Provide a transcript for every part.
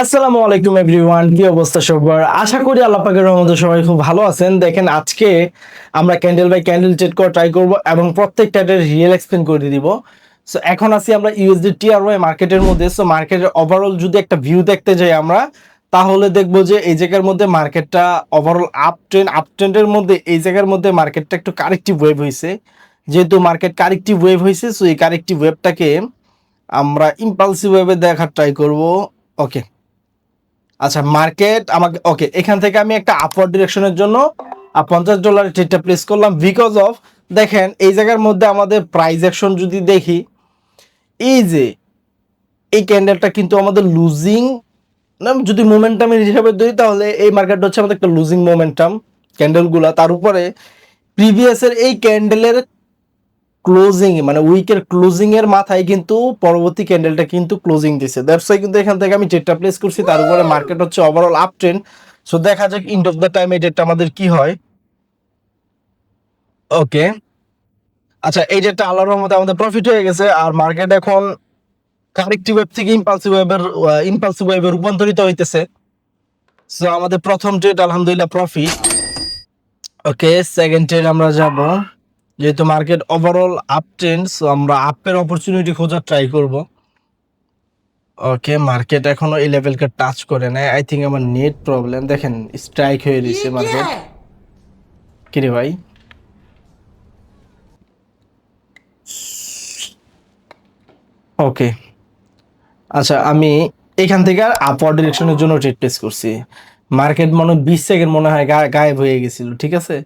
আসসালামু আলাইকুম এভরিওয়ান, কি অবস্থা সবার? আশা করি আল্লাহ পাকের সবাই খুব ভালো আছেন। দেখেন, আজকে আমরা ক্যান্ডেল বাই ক্যান্ডেল ট্রেড করা ট্রাই করব এবং প্রত্যেকটা রিয়েল এক্সপ্লেন করে দিব। সো এখন আছি আমরা ইউএসডি টিআরওয়াই মার্কেটের মধ্যে। সো মার্কেটের ওভারঅল যদি একটা ভিউ দেখতে যাই আমরা, তাহলে দেখব যে এই জায়গার মধ্যে মার্কেটটা ওভারঅল আপ ট্রেন্ড আপ ট্রেন্ডের মধ্যে, এই জায়গার মধ্যে মার্কেটটা একটু কারেক্টিভ ওয়েভ হয়েছে যেহেতু মার্কেট কারেক্টিভ ওয়েভ হয়েছে সো এই কারেক্টিভ ওয়েভটাকে আমরা ইম্পালসিভ ওয়েভে দেখার ট্রাই করব। ওকে আচ্ছা মার্কেট আমাকে ওকে এখান থেকে আমি একটা আপওয়ার্ড ডিরেকশনের জন্য পঞ্চাশ ডলারের ট্রেডটা প্লেস করলাম বিকজ অফ দেখেন, এই জায়গার মধ্যে আমাদের প্রাইস অ্যাকশন যদি দেখি, এই যে, এই ক্যান্ডেলটা কিন্তু আমাদের লুজিং যদি মোমেন্টামের হিসাবে ধরি, তাহলে এই মার্কেটটা হচ্ছে আমাদের একটা লুজিং মোমেন্টাম ক্যান্ডেলগুলা তার উপরে প্রিভিয়াসের এই ক্যান্ডেলের ক্লোজিং মানে উইকের ক্লোজিং এর মাথায় কিন্তু পরবর্তী ক্যান্ডেলটা কিন্তু ক্লোজিং দিছে। দ্যাটস ওয়াই কিন্তু এখান থেকে আমি ডেটটা প্লেস করছি, তার উপরে মার্কেট হচ্ছে ওভারঅল আপ ট্রেন্ড সো দেখা যাক ইন্ড অফ দ্য টাইম এই ডেটটা আমাদের কি হয়। ওকে আচ্ছা এই ডেটটা আল্লাহর রহমতে আমাদের প্রফিট হয়ে গেছে, আর মার্কেট এখন কারেক্টিভ ওয়েব থেকে ইম্পালসিভ ওয়েবের ইম্পালসিভ ওয়েবে রূপান্তরিত হইতেছে। সো আমাদের প্রথম ট্রেড আলহামদুলিল্লাহ প্রফিট ওকে সেকেন্ড ট্রেড আমরা যাব। যেহেতু market overall up trend so আমরা আপের অপরচুনিটি খোঁজার ট্রাই করব। ওকে মার্কেট এখনও এই লেভেলকে টাচ করে নাই। আই থিঙ্ক আমার নেট প্রবলেম দেখেন স্ট্রাইক হয়ে দিছে মার্কেট কিরে ভাই? ওকে আচ্ছা আমি এখান থেকে আর আপওয়ার্ড ডিরেকশনের জন্য ট্রেড প্লেস করছি। মার্কেট মনে হয় বিশ সেকেন্ড মনে হয় গায়েব হয়ে গেছিল ঠিক আছে?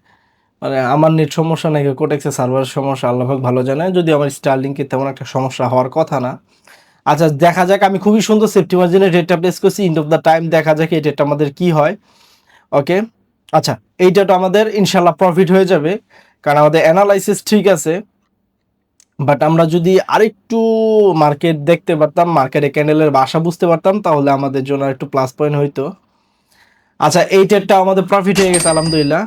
মানে আমার নেট সমস্যা নাকি কোটেক্সের সার্ভারের সমস্যা, আল্লাহ ভালো জানে। যদি আমার স্টারলিংকে তেমন একটা সমস্যা হওয়ার কথা না। আচ্ছা দেখা যাক, আমি খুবই সুন্দর সেফটি মার্জিনের রেটটা প্লেস করছি। ইন্ড অফ দ্য টাইম দেখা যাক এই রেটটা আমাদের কি হয়। ওকে আচ্ছা এইটা আমাদের ইনশাল্লাহ প্রফিট হয়ে যাবে। কারণ আমাদের অ্যানালাইসিস ঠিক আছে। বাট আমরা যদি আরেকটু মার্কেট দেখতে পারতাম মার্কেটে ক্যান্ডেলের বাসা বুঝতে পারতাম, তাহলে আমাদের জন্য একটু প্লাস পয়েন্ট হইতো। আচ্ছা এই ট্রেডটা আমাদের প্রফিট হয়ে গেছে, আলহামদুলিল্লাহ।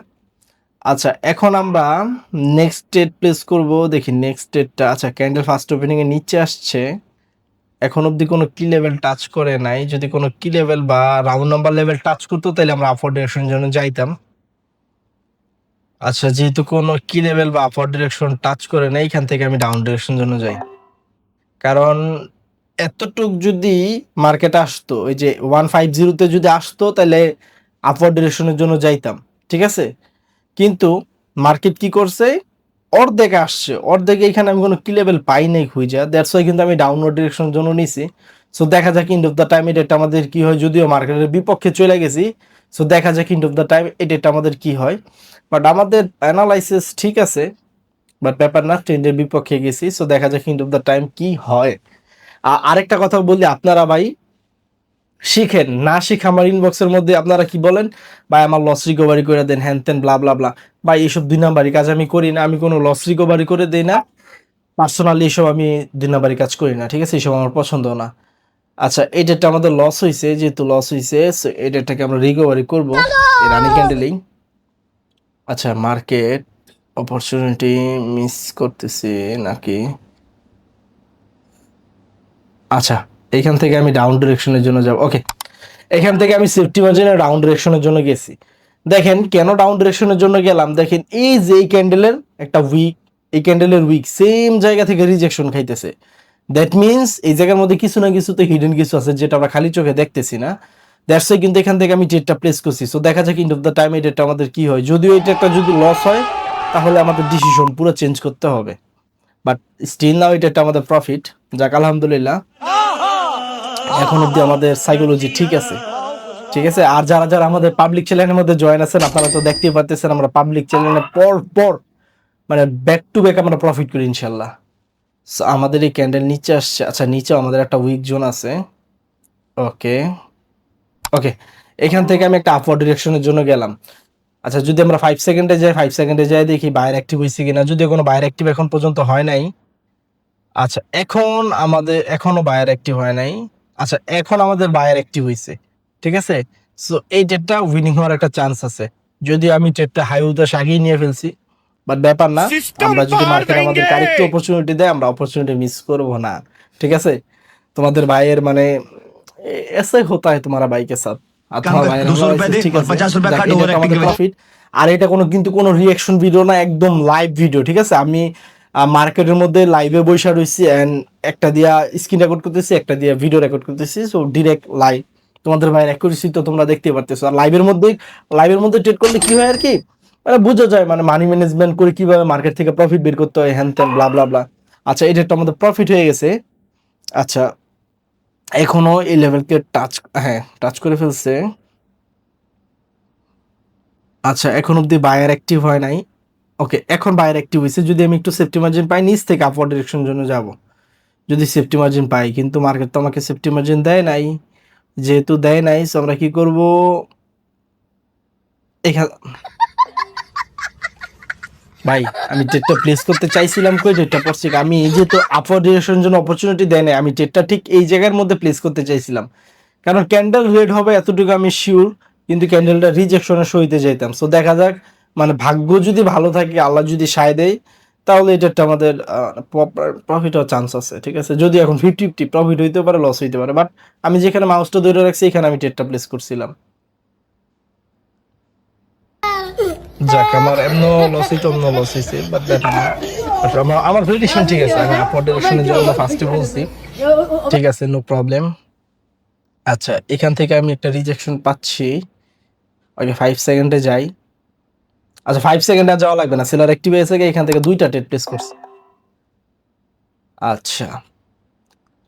আচ্ছা এখন আমরা নেক্সট ডেট প্লেস করব। দেখি নেক্সট ডেটটা আচ্ছা ক্যান্ডেল ফার্স্ট ওপেনিং এর নিচে আসছে। এখন অবধি কোনো কি লেভেল টাচ করে নাই। যদি কোনো কি লেভেল বা রাউন্ড নাম্বার লেভেল টাচ করতো, তাহলে আমরা আপওয়ার্ড ডিরেকশন জন্য যাইতাম। আচ্ছা যেহেতু কোনো কি লেভেল বা আপওয়ার্ড ডিরেকশন টাচ করে নাই, এখান থেকে আমি ডাউন ডিরেকশন জন্য যাই। কারণ এতটুক যদি মার্কেট আসতো ওই যে ওয়ান ফাইভ জিরোতে যদি আসতো, তাহলে আপওয়ার্ড ডিরেকশনের জন্য যাইতাম। ঠিক আছে? কিন্তু মার্কেট কি করছে? অর্ধেক আসছে। অর্ধেক এখানে আমি কোনো কি লেভেল পাই নাই খুঁজা। ওয়াই কিন্তু আমি ডাউনলোড ডিরেকশনের জন্য নিছি। সো দেখা যাক ইন্ড অফ দ্য টাইম এটা আমাদের কি হয়। যদিও মার্কেটের বিপক্ষে চলে গেছি। সো দেখা যাক ইন্ড অফ দ্য টাইম এটা আমাদের কি হয়। বাট আমাদের অ্যানালাইসিস ঠিক আছে। বাট ব্যাপার না ট্রেন্ডের বিপক্ষে গেছি। সো দেখা যাক ইন্ড অফ দ্য টাইম কি হয়। আরেকটা কথা বলি আপনারা ভাই। শিখেন না শিখে আমার ইনবক্সের মধ্যে আপনারা কি বলেন? ভাই আমার লস রিকভারি করে দেন হ্যান ত্যান ব্লা ব্লা ব্লা ভাই এইসব দুই নাম্বারই কাজ আমি করি না আমি কোনো লস রিকভারি করে দেই না। পার্সোনালি এসব আমি দুই নাম্বারই কাজ করি না ঠিক আছে? এইসব আমার পছন্দ না। আচ্ছা এই ডেটটা আমাদের লস হয়েছে যেহেতু লস হয়েছে এই ডেটটাকে আমরা রিকভারি করব। রানি ক্যান্ডেলিং আচ্ছা মার্কেট অপরচুনিটি মিস করতেছি নাকি? আচ্ছা এইখান থেকে আমি ডাউন ডিরেকশনের জন্য যাব। ওকে এখান থেকে আমি সেফটি মার্জিনের ডাউন ডিরেকশনের জন্য গেছি। দেখেন কেন ডাউন ডিরেকশনের জন্য গেলাম? দেখেন এই যে এই ক্যান্ডেলের একটা উইক এই ক্যান্ডেলের উইক সেম জায়গা থেকে রিজেকশন খাইতেছে। দ্যাট মিনস এই জায়গার মধ্যে কিছু না কিছু তো হিডেন কিছু আছে যেটা আমরা খালি চোখে দেখতেছি না। দ্যাটস কিন্তু এখান থেকে আমি ডেটটা প্লেস করছি। সো দেখা যাক ইন্ড অফ দ্য টাইম এই ডেটটা আমাদের কি হয়। যদিও এটা একটা যদি লস হয়, তাহলে আমাদের ডিসিশন পুরো চেঞ্জ করতে হবে। বাট স্টিল নাও এটা একটা আমাদের প্রফিট যাক, আলহামদুলিল্লাহ। এখন অব্দি আমাদের সাইকোলজি ঠিক আছে। ঠিক আছে? আর যারা যারা আমাদের পাবলিক চ্যানেলের মধ্যে জয়েন আছেন, আপনারা তো দেখতেই পারতেছেন আমরা পাবলিক চ্যানেলে পর পর মানে ব্যাক টু ব্যাক আমরা প্রফিট করি ইনশাল্লাহ আমাদের এই ক্যান্ডেল নিচে আসছে। আচ্ছা নিচে আমাদের একটা উইক জোন আছে। ওকে ওকে এখান থেকে আমি একটা আপওয়ার্ড ডিরেকশনের জন্য গেলাম। আচ্ছা যদি আমরা ফাইভ সেকেন্ডে যাই ফাইভ সেকেন্ডে যাই, দেখি বাইরে অ্যাক্টিভ হয়েছে কিনা। যদি কোনো বাইরে অ্যাক্টিভ এখন পর্যন্ত হয় নাই। আচ্ছা এখন আমাদের এখনও বাইরে অ্যাক্টিভ হয় নাই। আচ্ছা এখন আমাদের বায়ার অ্যাক্টিভ হয়েছে ঠিক আছে? সো এই ট্রেডটা উইনিং হওয়ার একটা চান্স আছে। যদি আমি ট্রেডটা হাই উদাস আগেই নিয়ে ফেলছি বাট ব্যাপার না আমরা যদি মার্কেট আমাদের কারেক্ট অপরচুনিটি দেয় আমরা অপরচুনিটি মিস করব না ঠিক আছে? তোমাদের ভাইয়ের মানে এসে হতা হয় তোমার বাইকের সাথে। আর তোমার ভাইয়ের ঠিক আছে আর এটা কোনো কিন্তু কোনো রিয়াকশন ভিডিও না একদম লাইভ ভিডিও ঠিক আছে? আমি মার্কেটের মধ্যে লাইভে বৈশা রয়েছি অ্যান্ড একটা দিয়া স্ক্রিন রেকর্ড করতেছি, একটা দিয়া ভিডিও রেকর্ড করতেছি সো ডিরেক্ট লাইভ তোমাদের ভাইয়ের অ্যাকুরেসি তো তোমরা দেখতে পারতেছো। আর লাইভের মধ্যে লাইভের মধ্যে ট্রেড করলে কি হয় আর কি? মানে বোঝা যায় মানে মানি ম্যানেজমেন্ট করে কীভাবে মার্কেট থেকে প্রফিট বের করতে হয় হ্যান ত্যান ব্লা ব্লা আচ্ছা এটা একটা আমাদের প্রফিট হয়ে গেছে। আচ্ছা এখনও এই লেভেলকে টাচ হ্যাঁ টাচ করে ফেলছে। আচ্ছা এখন অব্দি বায়ার অ্যাক্টিভ হয় নাই। ওকে এখন বায়ার অ্যাক্টিভ হয়েছে, যদি আমি একটু সেফটি মার্জিন পাই, নিচ থেকে আপওয়ার্ড ডিরেকশন জন্য যাব। যদি সেফটি মার্জিন পাই, কিন্তু মার্কেট তো আমাকে সেফটি মার্জিন দেয় নাই, যেহেতু দেয় নাই সো আমরা কি করব? এখানে ভাই, আমি টেটটা প্লেস করতে চাইছিলাম কই টেটটা পড়ছি আমি এই যেহেতু আপওয়ার্ড ডিরেকশনের জন্য অপরচুনিটি দেয় নাই, আমি টেটটা ঠিক এই জায়গার মধ্যে প্লেস করতে চাইছিলাম। কারণ ক্যান্ডেল রেড হবে এতটুকু আমি শিওর কিন্তু ক্যান্ডেলটা রিজেকশনের সহিতে যেতাম সো দেখা যাক মানে ভাগ্য যদি ভালো থাকে, আল্লাহ যদি সায় দেয়, তাহলে এটা একটা আমাদের প্রফিট হওয়ার চান্স আছে, ঠিক আছে? যদি এখন ফিফটি ফিফটি প্রফিট হইতে পারে লস হইতে পারে বাট আমি যেখানে মাউসটা ধরে রাখছি, এখানে আমি টেটটা প্লেস করছিলাম। যাক, আমার এমন লস হইতো অন্য লস হয়েছে বাট দ্যাট আমার আমার প্রেডিকশন ঠিক আছে, আমি আপওয়ার্ড ডিরেকশনের জন্য ফার্স্টে বলছি। ঠিক আছে নো প্রবলেম আচ্ছা এখান থেকে আমি একটা রিজেকশন পাচ্ছি। ওকে ফাইভ সেকেন্ডে যাই। আচ্ছা ফাইভ সেকেন্ডে যাওয়া লাগবে না। সেলার অ্যাক্টিভ হয়েছে এখান থেকে দুইটা টেট প্লেস করছে। আচ্ছা।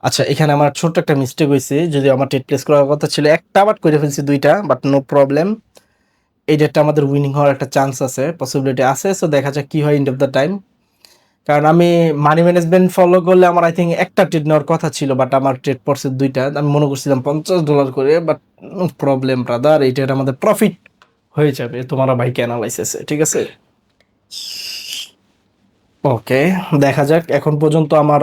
আচ্ছা এখানে আমার ছোট্ট একটা মিস্টেক হয়েছে। যদি আমার টেট প্লেস করার কথা ছিল, একটা বাট করে ফেলছি দুইটা বাট নো প্রবলেম এই ডেটটা আমাদের উইনিং হওয়ার একটা চান্স আছে পসিবিলিটি আছে। সো দেখা যাক কী হয় এন্ড অফ দ্য টাইম কারণ আমি মানি ম্যানেজমেন্ট ফলো করলে আমার আই থিঙ্ক একটা ট্রেড নেওয়ার কথা ছিল বাট আমার ট্রেড পড়ছে দুইটা। আমি মনে করছিলাম পঞ্চাশ ডলার করে বাট প্রবলেম ব্রাদার এইটা আমাদের প্রফিট হয়ে যাবে, তোমার ভাইকে অ্যানালাইসিসে ঠিক আছে? ওকে দেখা যাক, এখন পর্যন্ত আমার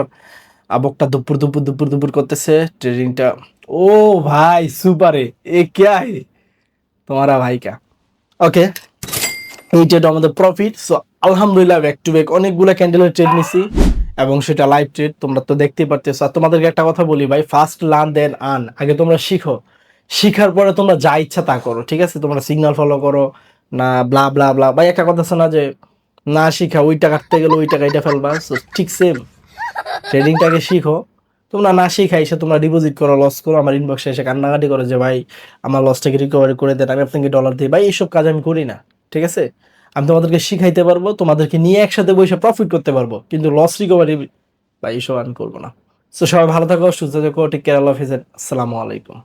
আবকটা দুপুর দুপুর দুপুর দুপুর করতেছে ট্রেডিংটা ও ভাই সুপারে এ ক্যা হে তোমারা ভাই কা ওকে এই ট্রেড আমাদের প্রফিট সো আলহামদুলিল্লাহ ব্যাক টু ব্যাক অনেকগুলো ক্যান্ডেলের ট্রেড নিছি, এবং সেটা লাইভ ট্রেড তোমরা তো দেখতেই পারতেছো। আর তোমাদেরকে একটা কথা বলি ভাই ফার্স্ট লার্ন দেন আন আগে তোমরা শিখো। শিখার পরে তোমরা যা ইচ্ছা তা করো, ঠিক আছে? তোমরা সিগন্যাল ফলো করো, না ব্লা ব্লা ব্লা ভাই, একটা কথা শোনা যে, না শিখা ওইটা কাটতে গেলে ওই টাকা এটা ফেলবা ঠিক সেম ট্রেডিংটাকে শিখো। তোমরা না শিখা, এসে তোমরা ডিপোজিট করো লস করো, আমার ইনবক্সে এসে কান্নাকাটি করো যে, ভাই, আমার লসটাকে রিকভারি করে দেন, আমি আপনাকে ডলার দিই। ভাই, এইসব কাজ আমি করি না, ঠিক আছে? আমি তোমাদেরকে শিখাইতে পারব, তোমাদেরকে নিয়ে একসাথে বসে প্রফিট করতে পারব, কিন্তু লস রিকভারি বা এইসব আমি করব না। তো সবাই ভালো থাকো, সুস্থ থাকো টেক কেয়ার আল্লাহ হাফিজ। আসসালামু আলাইকুম।